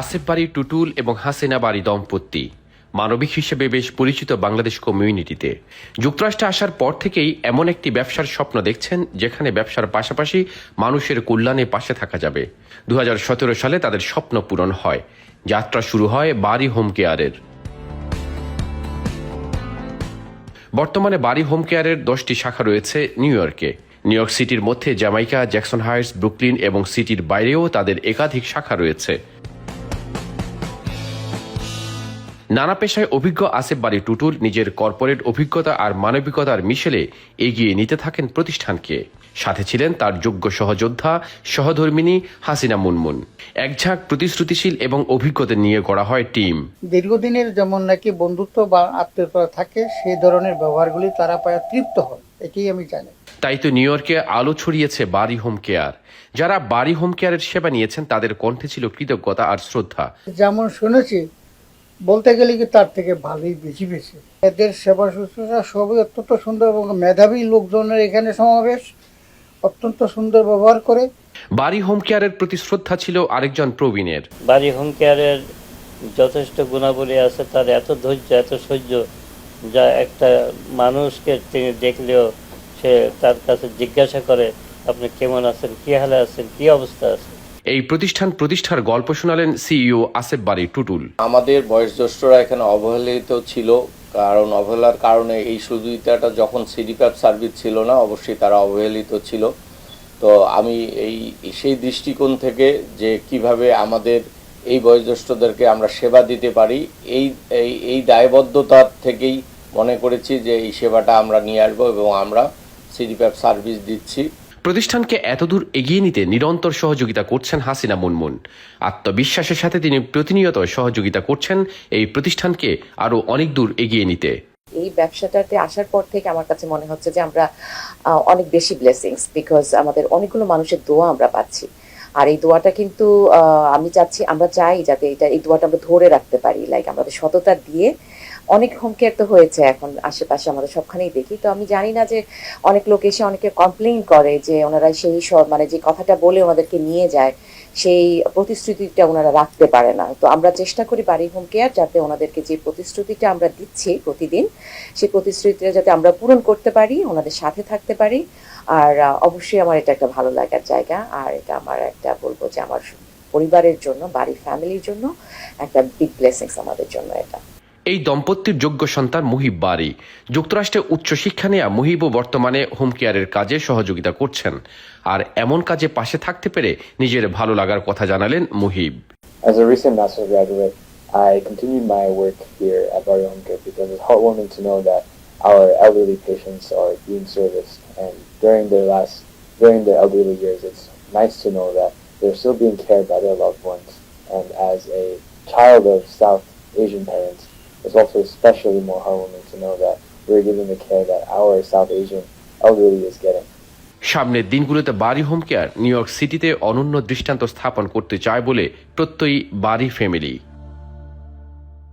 আসিফ বাড়ি, টুটুল এবং হাসিনা বাড়ি দম্পতি। মানবিক হিসেবে বেশ পরিচিত বাংলাদেশ কমিউনিটিতে। যুক্তরাষ্ট্রে আসার পর থেকেই এমন একটি ব্যবসার স্বপ্ন দেখছেন, যেখানে ব্যবসার পাশাপাশি মানুষের কল্যাণে পাশে থাকা যাবে। দু হাজার সতেরো সালে তাদের স্বপ্ন পূরণ হয়। যাত্রা শুরু হয় বাড়ি হোম কেয়ারের। বর্তমানে বাড়ি হোম কেয়ারের দশটি শাখা রয়েছে নিউ ইয়র্কে। নিউ ইয়র্ক সিটির মধ্যে জ্যামাইকা, জ্যাকসন হাইটস, ব্রুকলিন এবং সিটির বাইরেও তাদের একাধিক শাখা রয়েছে। নানা পেশায় অভিজ্ঞ আসিফ বাড়ি টুটুল নিজের কর্পোরেট অভিজ্ঞতা আর মানবিকতার মিশেলে এগিয়ে নিতে থাকেন প্রতিষ্ঠানকে। সাথে ছিলেন তার যোগ্য সহযোদ্ধা সহধর্মিনী হাসিনা মুনমুন। একঝাঁক প্রতিশ্রুতিশীল এবং অভিজ্ঞতা নিয়ে করা হয় টিম। দীর্ঘদিনের যেমন নাকি বন্ধুত্ব বা আত্মীয়তা থাকে সেই ধরনের ব্যবহারগুলি তারা পায় তৃপ্ত হয় এটাই আমি জানি। তাই তো নিউ ইয়র্কে আলো ছড়িয়েছে বাড়ি হোম কেয়ার। যারা বাড়ি হোম কেয়ারের সেবা নিয়েছেন তাদের কণ্ঠে ছিল কৃতজ্ঞতা আর শ্রদ্ধা। যেমন শুনেছি বলতে গেলে কি তার থেকে ভালোই বেশি বেশি। এদের সেবা শুশ্রূষা সবই অত্যন্ত সুন্দর এবং মেধাবী লোকজনের এখানে সমাবেশ অত্যন্ত সুন্দর ব্যবহার করে। বাড়ি হোম কেয়ারের প্রতি শ্রদ্ধা ছিল আরেকজন প্রবীণের। বাড়ি হোম কেয়ারের যথেষ্ট গুণাবলী আছে তার এত ধৈর্য এত সহ্য যা একটা মানুষকে তিনি দেখলেও সে তার কাছে জিজ্ঞাসা করে আপনি কেমন আছেন? কি হালে আছেন? কি অবস্থা আছে? এই প্রতিষ্ঠান প্রতিষ্ঠার গল্প শোনালেন সিইও আসেফ বাড়ি টুটুল। আমাদের বয়োজ্যেষ্ঠরা এখানে অবহেলিত ছিল, কারণ অবহেলার কারণে এই সুবিধাটা যখন সিডিপ্যাপ সার্ভিস ছিল না, অবশ্যই তারা অবহেলিত ছিল। তো আমি এই, সেই দৃষ্টিকোণ থেকে যে কীভাবে আমাদের এই বয়োজ্যেষ্ঠদেরকে আমরা সেবা দিতে পারি, এই এই এই দায়বদ্ধতার থেকেই মনে করেছি যে এই সেবাটা আমরা নিয়ে আসব এবং আমরা সিডিপ্যাপ সার্ভিস দিচ্ছি। প্রতিষ্ঠানকে এতদূর এগিয়ে নিতে নিরন্তর সহযোগিতা করছেন হাসিনা মুনমুন। আত্মবিশ্বাসের সাথে তিনি প্রতিনিয়ত সহযোগিতা করছেন এই প্রতিষ্ঠানকে আরও অনেক দূর এগিয়ে নিতে। এই ব্যবসাটাতে আসার পর থেকে আমার কাছে মনে হচ্ছে যে আমরা অনেক বেশি ব্লেসিংস বিকজ আমাদের অনেকগুলো মানুষের দোয়া আমরা পাচ্ছি। আর এই দোয়াটা কিন্তু আমি চাচ্ছি আমরা চাই যাতে এটা, এই দোয়াটা আমরা ধরে রাখতে পারি। লাইক আমাদের সততা দিয়ে অনেক হোম কেয়ার তো হয়েছে এখন আশেপাশে আমাদের সবখানেই দেখি। তো আমি জানি না যে অনেক লোক এসে অনেকে কমপ্লেন করে যে ওনারা সেই সব মানে যে কথাটা বলে ওনাদেরকে নিয়ে যায়, সেই প্রতিশ্রুতিটা ওনারা রাখতে পারে না। তো আমরা চেষ্টা করি বাড়ি হোম কেয়ার যাতে ওনাদেরকে যে প্রতিশ্রুতিটা আমরা দিচ্ছি প্রতিদিন, সেই প্রতিশ্রুতিটা যাতে আমরা পূরণ করতে পারি, ওনাদের সাথে থাকতে পারি। আর অবশ্যই আমার এটা একটা ভালো লাগার জায়গা। আর এটা আমার একটা বলব যে আমার পরিবারের জন্য, বাড়ির ফ্যামিলির জন্য একটা বিগ ব্লেসিংস আমাদের জন্য এটা। এই দম্পতির যোগ্য সন্তান মুহিব বাড়ি যুক্তরাষ্ট্রে উচ্চশিক্ষা নেয়া মুহিবও বর্তমানে হোম কেয়ারের কাজে সহযোগিতা করছেন আর এমন কাজে পাশে থাকতে পেরে নিজের ভালো লাগার কথা জানালেন Muhib As a recent master's graduate, I continued my work here at Barrio Home Care because it's heartwarming to know that our elderly patients are being serviced, and during their last, during their elderly years, it's nice to know that they're still being cared by their loved ones. And as a child of South Asian parents, it's also especially more heartwarming to know that we're giving the care that our South Asian elderly is getting. সামনের দিনগুলোতে বাড়ি home care new York সিটিতে অনন্য দৃষ্টান্ত স্থাপন করতে চায় বলে প্রত্যয়ী বাড়ি ফ্যামিলি